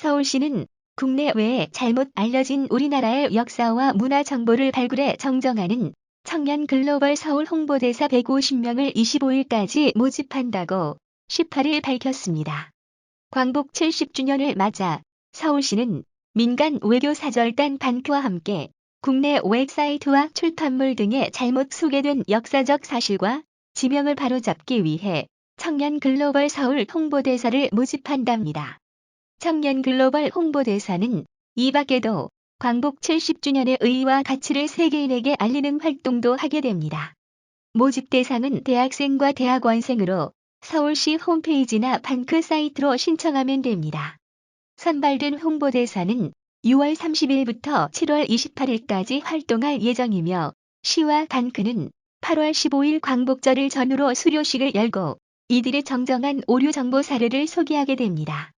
서울시는 국내외에 잘못 알려진 우리나라의 역사와 문화 정보를 발굴해 정정하는 청년 글로벌 서울 홍보대사 150명을 25일까지 모집한다고 18일 밝혔습니다. 광복 70주년을 맞아 서울시는 민간 외교 사절단 반크와 함께 국내 웹사이트와 출판물 등에 잘못 소개된 역사적 사실과 지명을 바로잡기 위해 청년 글로벌 서울 홍보대사를 모집한답니다. 청년 글로벌 홍보대사는 이 밖에도 광복 70주년의 의의와 가치를 세계인에게 알리는 활동도 하게 됩니다. 모집 대상은 대학생과 대학원생으로 서울시 홈페이지나 반크 사이트로 신청하면 됩니다. 선발된 홍보대사는 6월 30일부터 7월 28일까지 활동할 예정이며 시와 반크는 8월 15일 광복절을 전후로 수료식을 열고 이들의 정정한 오류 정보 사례를 소개하게 됩니다.